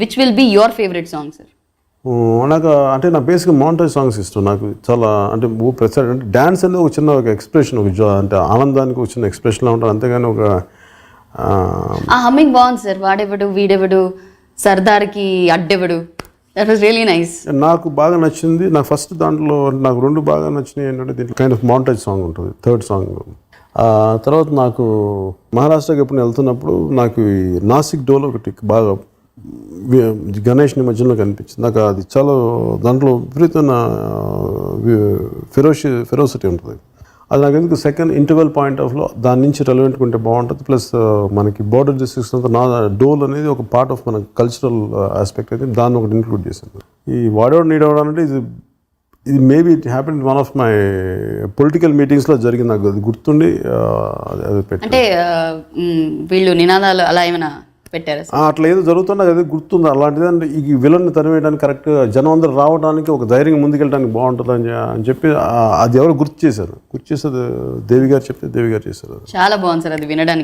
Which will be your favourite song sir నాకు అంటే నా బేసిక్గా మౌంటేజ్ సాంగ్స్ ఇష్టం. నాకు చాలా అంటే ప్రతి అంటే డ్యాన్స్ అనేది ఒక చిన్న ఒక ఎక్స్ప్రెషన్ ఒక అంటే ఆనందానికి ఒక చిన్న ఎక్స్ప్రెషన్లా ఉంటుంది. అంతేగాని ఒక హమ్మింగ్ బాగుంది సార్ వాడెవడు వీడెవడు సర్దార్కి అడ్డెవడు? దట్ వాస్ రియలీ నైస్ నాకు బాగా నచ్చింది నా ఫస్ట్ దాంట్లో నాకు రెండు బాగా నచ్చినాయి ఏంటంటే దీంట్లో కైండ్ ఆఫ్ మౌంటేజ్ సాంగ్ ఉంటుంది థర్డ్ సాంగ్ తర్వాత నాకు మహారాష్ట్రకి ఎప్పుడు నేను వెళ్తున్నప్పుడు నాకు నాసిక్ డోల్ ఒకటి బాగా గణేష్ నిమజ్జనంలో కనిపించింది. నాకు అది చాలా దాంట్లో విపరీతమైన ఫిరోషి ఫిరోసిటీ ఉంటుంది. అది నాకు ఎందుకు సెకండ్ ఇంటర్వెల్ పాయింట్ ఆఫ్లో దాని నుంచి రెలవెంట్ ఉంటే బాగుంటుంది. ప్లస్ మనకి బోర్డర్ డిస్ట్రిక్ట్స్ అంతా నా డోల్ అనేది ఒక పార్ట్ ఆఫ్ మన కల్చరల్ ఆస్పెక్ట్ అయితే దాన్ని ఒకటి ఇంక్లూడ్ చేశాను ఈ వాడేవాడు నీడవడం అంటే ఇది ఇది maybe it happen one of my political మీటింగ్స్లో జరిగింది. నాకు అది గుర్తుండి అది- అది పెట్టి అంటే వీళ్ళు నినాదాలు అలా ఏమైనా పెట్టారా అట్లా ఏదో జరుగుతుండే అదే గుర్తుంది? అలాంటిది ఈ విలన్ తరివేయడానికి కరెక్ట్ జనం అందరూ రావడానికి ఒక ధైర్యం ముందుకెళ్ళడానికి బాగుంటుంది అని చెప్పి అది ఎవరు గుర్తు చేశారు? గుర్తు చేసేది దేవి గారు చెప్తే దేవి గారు చేశారు. చాలా బాగుంది సార్ అది వినడానికి.